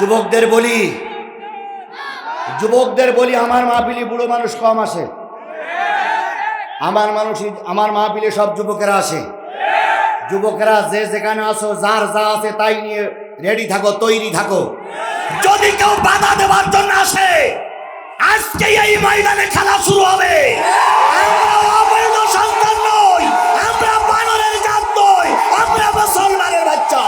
যুবকদের বলি যুবকদের বলি, আমার মাহফিলি বুড়ো মানুষ কম আসে আমার মানুষ, আমার মাহফিলে সব যুবকেরা আসে যুবকেরা যে যেখানে আসো যার যা আছে তাই নিয়ে রেডি থাকো, তৈরি থাকো। যদি কেউ বাধা দেওয়ার জন্য আসে আজকে এই ময়দানে খেলা শুরু হবে আমরা অবৈধ সন্তান নই আমরা বানরের জাত নই আমরা মুসলমানের বাচ্চা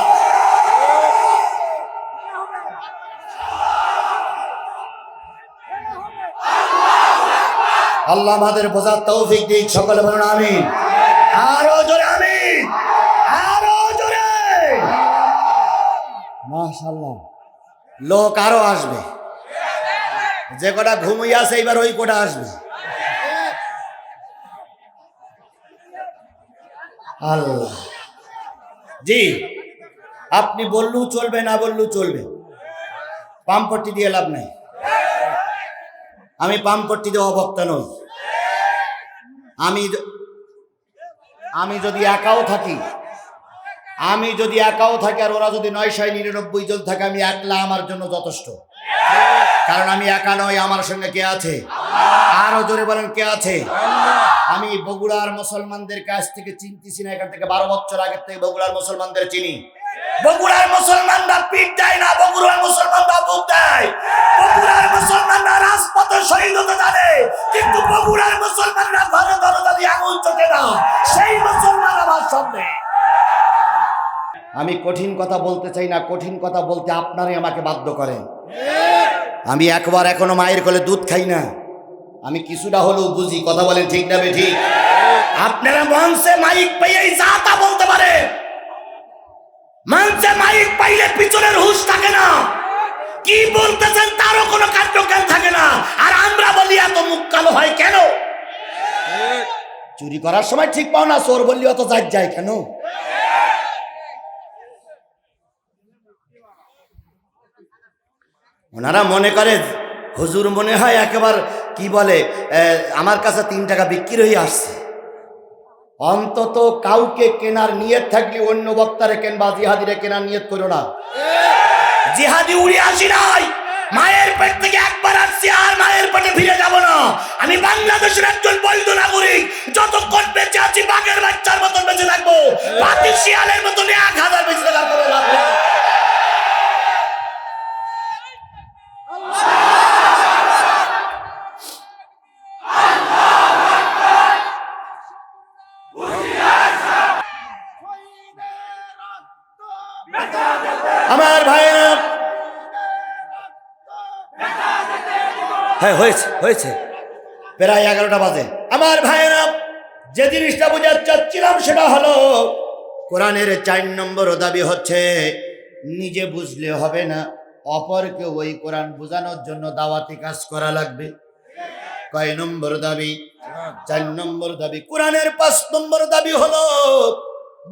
আল্লাহ আমাদের বোঝার তৌফিক দিক। সকলে বলুন আমি আরও জোরে আমি আরও জোরে। মাশাআল্লাহ। লোক আরও আসবে। যে কটা ঘুমিয়ে আছে এবার ওই কটা আসবে। আল্লাহ। জি, আপনি বললেও চলবে, না বললেও চলবে। পাম্পট্টি দিয়ে লাভ নাই। আমি পাম্পট্টি দেওয়া বক্তা নই। আমি আমি যদি একাও থাকি, আমি যদি একাও থাকি আর ওরা যদি নয়শয় নিরানব্বই জন থাকে, আমি একলা আমার জন্য যথেষ্ট। কারণ আমি একা নই, আমার সঙ্গে কে আছে? আরও জোরে বলেন, কে আছে? আমি বগুড়ার মুসলমানদের কাছ থেকে চিনতেছি না, এখান থেকে বারো বছর আগের থেকে বগুড়ার মুসলমানদের চিনি। বগুড়ার মুসলমানরা পিঠ দেয় না বগুড়ার মুসলমানরা বুক দেয়। বগুড়ার মুসলমানরা রাজপথে শহীদ হতে জানে কিন্তু বগুড়ার মুসলমানরা ঘরে দরজা দিয়ে আঙুল চোখে না সেই মুসলমান আমার সামনে। আমি কঠিন কথা বলতে চাই না কঠিন কথা বলতে আপনারই আমাকে বাধ্য করেন। আমি একবার এখনও মায়ের কোলে দুধ খাই না। আমি কিছুটা হলেও বুঝি কথা বলেন ঠিক না ঠিক। আপনারা মঞ্চে মাইক পেয়েই যা তা বলতে পারে মঞ্চে মাইক পাইলে পিছনের হুশ থাকে না। কি বলতেছেন তারও কোনো কার্যজ্ঞান থাকে না। আর আমরা বলি, এত মুখ কালো হয় কেন? চুরি করার সময় ঠিক পাও না, চোর বললি, অত যাই যায় কেন? ওনারা মনে করে, হুজুর মনে হয় একেবার, কি বলে আমার কাছে তিন টাকা বিক্রি হয়ে আসছে। অন্তত কাউকে কেনার নিয়ত থাকলে অন্য বক্তারে কেন বা জিহাদিরে কেনার নিয়ত করো না। জিহাদি উড়ে আসি নাই। মায়ের পেট থেকে একবার আসছি আর মায়ের পেটে ফিরে যাব না। আমি বাংলাদেশের একজন বৈধ নাগরিক। যতক্ষণ বেঁচে আছি বাঘের বাচ্চার মতন বেঁচে থাকব। পাতি শিয়ালের মতন এক হাজার বেঁচে থাকার কোনো লাভ নেই। আমার ভাইয়েরা হ্যাঁ হয়েছে হয়েছে। প্রায় এগারোটা বাজে। আমার ভাইয়েরা যে জিনিসটা বোঝাতে চাচ্ছিলাম সেটা হলো কোরআনের চার নম্বর দাবি হচ্ছে নিজে বুঝলে হবে না অপরকে ওই কোরআন বোঝানোর জন্য দাওয়াতি কাজ করা লাগবে। কয় নম্বর দাবি? চার নম্বর দাবি। কোরআনের পাঁচ নম্বর দাবি হলো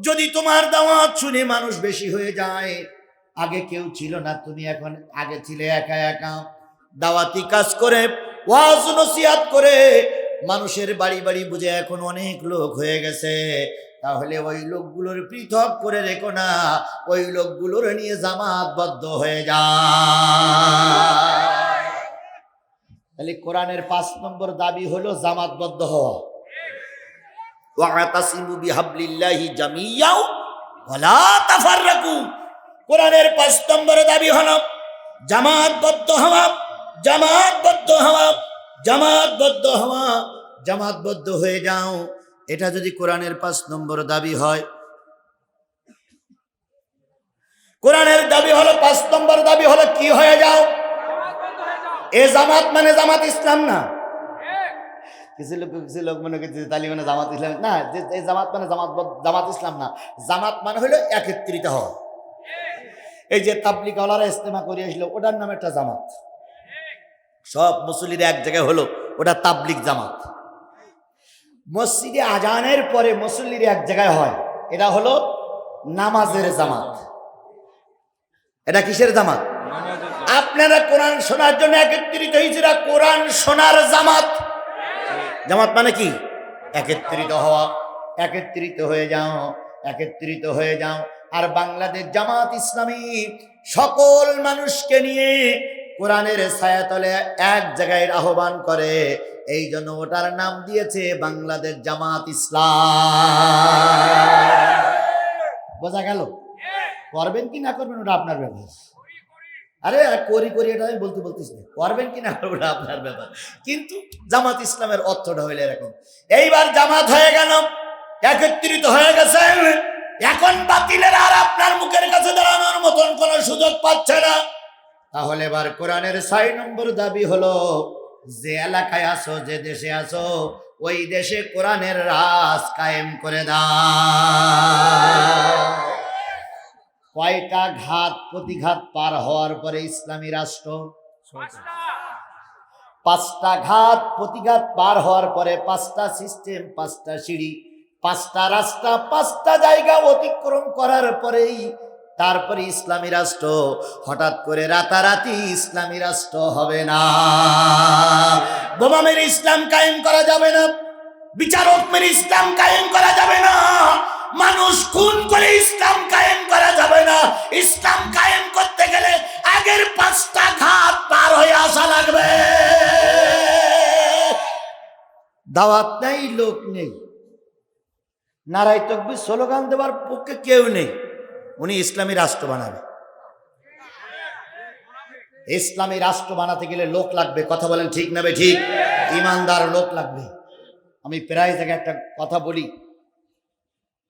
যদি তোমার দাওয়াত শুনে মানুষ বেশি হয়ে যায় আগে কেউ ছিল না, তুমি এখন আগে ছিলে একা একা। দাওয়াতি কাজ করে, ওয়াজ নসিহাত করে মানুষের বাড়ি বাড়ি বুঝে এখন অনেক লোক হয়ে গেছে। তাহলে ওই লোকগুলোর পৃথক করে রেখো না, ওই লোকগুলোর নিয়ে জামাতবদ্ধ হয়ে যায় তাহলে কোরআনের পাঁচ নম্বর দাবি হলো জামাতবদ্ধ হওয়া। ওয়াতাসিমু বিহাবলিল্লাহি জামিয়াও ওয়ালা তাফাররাকু। কোরআনের পাঁচ নম্বর দাবি হলো জামাতবদ্ধ হওয়া জামাতবদ্ধ হওয়া জামাতবদ্ধ হওয়া জামাতবদ্ধ হয়ে যাও। এটা যদি কোরআনের পাঁচ নম্বর দাবি হয়। কোরআনের দাবি হলো, পাঁচ নম্বর দাবি হলো, কি হয়ে যাও? এ জামাত মানে জামাত ইসলাম না। কিছু লোক কিছু লোক মনে করছে তালি মানে জামাত ইসলাম না জামাত মানে জামাত জামাত ইসলাম না। জামাত মানে হলো একত্রিত হওয়া। এই যে তাবলিকাওয়ালারা ইস্তেমা করে আসলো, ওটার নাম একটা জামাত। সব মুসলির এক জায়গায় হলো, ওটা তাবলিক জামাত। মসজিদে আজানের পরে মুসল্লির এক জায়গায় হয়, এটা হলো নামাজের জামাত। এটা কিসের জামাত? আপনারা কোরআন শোনার জন্য একত্রিত হয়েছিল কোরআন শোনার জামাত। জামাত মানে কি? একত্রিত হওয়া, একত্রিত হয়ে যাও, একত্রিত হয়ে যাও আর বাংলাদেশ জামাত ইসলামী সকল মানুষকে নিয়ে কোরআনের ছায়াতলে এক জায়গায় আহ্বান করে, এই জন্য ওটার নাম দিয়েছে বাংলাদেশ জামাত ইসলাম। বোঝা গেল? করবেন কি না করবেন ওটা আপনার ব্যাপার। আরে করি করি, এটা আমি বলতে বলতেছি না। করবেন কি না করবেন ওটা আপনার ব্যাপার। কিন্তু জামাত ইসলামের অর্থটা হইলে এরকম। এইবার জামাত হয়ে গেল, একত্রিত হয়ে গেছে এখন বাতিলের আর আপনার মুখের কাছে দাঁড়ানোর মতন কোন সুযোগ পাচ্ছে না। তাহলে এবার কোরআনের ছয় নম্বর দাবি হলো, যে এলাকায় আসো যে দেশে আসো ওই দেশে কোরআনের রাজ কায়েম করে দাও। কয়টা ঘাত, প্রতিঘাত পার হওয়ার পরে ইসলামী রাষ্ট্র? পাঁচটা। ঘাত, প্রতিঘাত পার হওয়ার পরে পাঁচটা সিস্টেম পাঁচটা সিঁড়ি। পাঁচটা রাস্তা, পাঁচটা জায়গা অতিক্রম করার পরেই তারপরে ইসলামী রাষ্ট্র, হঠাৎ করে রাতারাতি ইসলামী রাষ্ট্র হবে না। বোমা মেরে ইসলাম কায়েম করা যাবে না বিচারক মেরে ইসলাম কায়েম করা যাবে না, মানুষ খুন করে ইসলাম কায়েম করা যাবে না। ইসলাম কায়েম করতে গেলে আগের পাঁচটা ঘাট পার হয়ে আসা লাগবে। দাওয়াত নেই, লোক নেই। নারায় তকবির স্লোগান দেওয়ার পক্ষে কেউ নেই। উনি ইসলামী রাষ্ট্র বানাবে। ইসলামী রাষ্ট্র বানাতে গেলে লোক লাগবে। কথা বলেন ঠিক নেবে ঠিক? ইমানদার লোক লাগবে। আমি প্রায় জায়গায় একটা কথা বলি।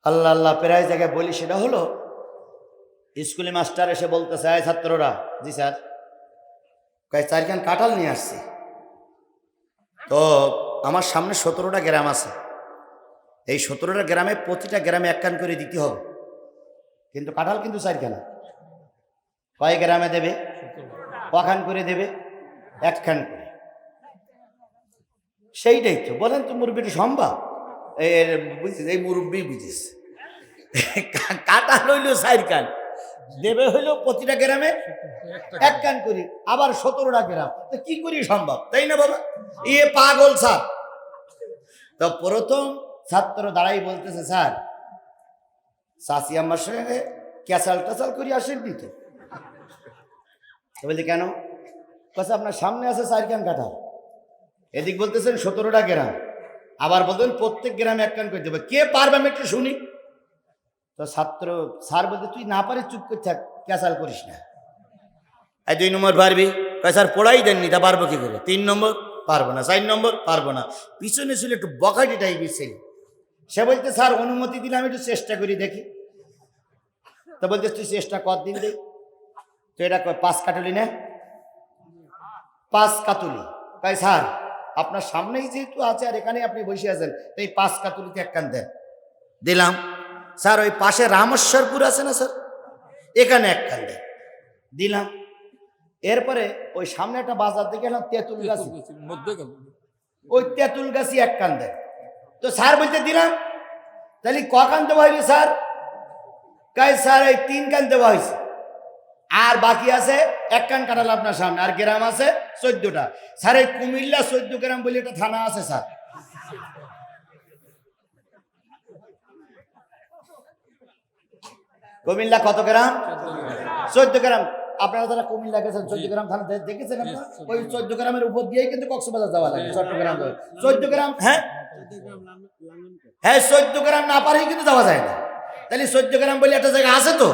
আল্লাহ আল্লাহ প্রায় জায়গায় বলি, সেটা হলো, স্কুলে মাস্টার এসে বলতেছে আয় ছাত্ররা, জি স্যার। কয়, চারখান কাঁঠাল নিয়ে আসছি। তো আমার সামনে সতেরোটা গ্রাম আছে। এই সতেরোটা গ্রামে প্রতিটা গ্রামে এক কান করে দিতে হবে। কিন্তু কাঁঠাল কিন্তু চারখানা কয় গ্রামে দেবে? কখান করে দেবে? একখান করে। সেইটাই তো। বলেন তো মুরব্বীটা সম্ভব? এই মুরব্বী বুঝিস। কাটা হইল চার কান। দেবে হইল প্রতিটা গ্রামে এক কান করি। আবার সতেরোটা গ্রাম। তো কি করি সম্ভব? তাই না বাবা? ইয়ে পাগল স্যার তো প্রথম ছাত্র দাঁড়াই বলতেছে, স্যার চাষি আমার সঙ্গে ক্যাসাল টাসাল করি আসেননি তো? বলছি, কেন? কাছে আপনার সামনে আছে চার কান কাঁঠাল। এদিক বলতেছেন সতেরোটা গ্রাম। আবার বলতেন প্রত্যেক গ্রামে এক কান করে দেবে। কে পারবে আমি একটু শুনি? তো ছাত্র, স্যার বলতে তুই না পারিস চুপ করে থাক ক্যাসাল করিস না। এই দুই নম্বর পারবি? কয়, স্যার, পড়াই দেননি তা পারব কি করে? তিন নম্বর? পারব না। চার নম্বর? পারব না। পিছনে ছিল একটু বকাটি টাইপের ছিল। সে বলতে স্যার অনুমতি দিলে আমি একটু চেষ্টা করি দেখি। তো বলতে তুই চেষ্টা কর দিন দেখ তো এটা পাঁচ কাটুলি না। পাঁচ কাতুলি তাই স্যার আপনার সামনেই যেহেতু আছে আর এখানে আপনি বসে আছেন তো এই পাঁচ কাতুলিতে এক কান দেন। দিলাম। স্যার ওই পাশে রামেশ্বরপুর আছে না স্যার? এখানে এক কান দেন। দিলাম। এরপরে ওই সামনে একটা বাজার দেখে এলাম তেঁতুল গাছ। ওই তেঁতুল গাছই এক কান দেন। তো স্যার বলতে দিলাম তাহলে ক কান দেওয়া হইল স্যার? কাই স্যার এই তিন কান দেওয়া হয়েছে আর বাকি আছে এক কান কাটাল আপনার সামনে আর গ্রাম আছে চোদ্দটা। স্যার এই কুমিল্লা চোদ্দ গ্রাম বলে একটা থানা আছে স্যার। কুমিল্লা কত গ্রাম? চোদ্দ গ্রাম। আপনারা যারা কুমিল্লা গেছেন চোদ্দ গ্রাম থানা দেখেছেন আপনারা? ওই চোদ্দ গ্রামের উপর দিয়েই কিন্তু কক্সবাজার যাওয়া লাগে চট্টগ্রাম চোদ্দ গ্রাম হ্যাঁ? হ্যাঁ চোদ্দ গ্রাম না পারেই কিন্তু যাওয়া যায় না। তাহলে চোদ্দ গ্রাম বলে একটা জায়গা আছে তো?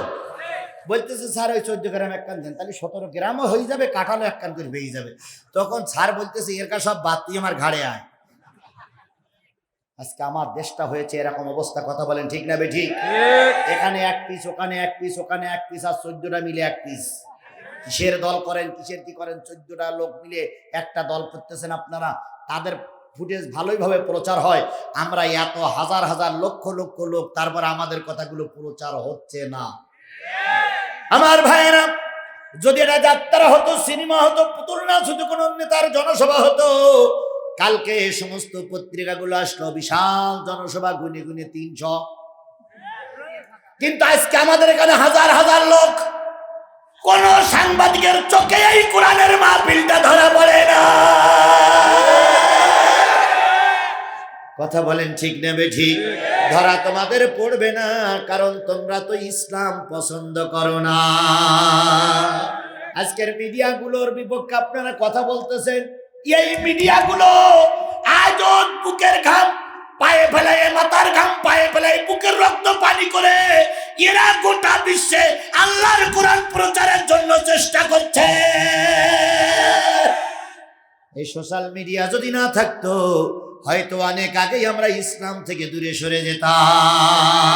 বলতেছে স্যার ওই চোদ্দ গ্রাম এক কান দেন। তাহলে সতেরো গ্রামও হয়ে যাবে কাঁঠালও এক কান করে বেরিয়ে যাবে। তখন স্যার বলতেছে এর কাছে সব বাদ দিয়ে আমার ঘাড়ে আয়। আজকে আমার দেশটা হয়েছে এরকম অবস্থা কথা বলেন ঠিক না বে ঠিক? এখানে এক পিস ওখানে এক পিস ওখানে এক পিস আর চোদ্দটা মিলে এক পিস কিসের দল করেন কিসের কি করেন চোদ্দটা লোক মিলে একটা দল করতেছেন আপনারা। তাদের ফুটেজ ভালোইভাবে প্রচার হয়, আমরা এত হাজার হাজার লক্ষ লক্ষ লোক, তারপর আমাদের কথাগুলো প্রচার হচ্ছে না। আমার ভাইয়েরা, যদি এটা যাত্রা হতো, সিনেমা হতো পুতুল নাচ হতো কোনো নেতার জনসভা হতো, কালকে এই সমস্ত পত্রিকাগুলো আসলো, বিশাল জনসভা, গুনে গুনে তিনশো। কিন্তু আজকে আমাদের এখানে হাজার হাজার লোক, কোন সাংবাদিকের চোখে এই কোরআনের মাহফিলটা ধরা পড়ে না। কথা বলেন ঠিক নেবে ঠিক ধরা তোমাদের পড়বে না কারণ তোমরা তো ইসলাম পছন্দ করো না। আজকের মিডিয়াগুলোর বিপক্ষে আপনারা কথা বলতেছেন এই মিডিয়াগুলো আজও বুকের ঘাম পায়ে ফেলায় মাথার ঘাম পায়ে ফেলায় বুকের রক্ত পানি করে এরা গোটা বিশ্বে আল্লাহর কোরআন প্রচারের জন্য চেষ্টা করছে। এই সোশ্যাল মিডিয়া যদি না থাকতো হয়তো অনেক আগেই আমরা ইসলাম থেকে দূরে সরে যেতাম।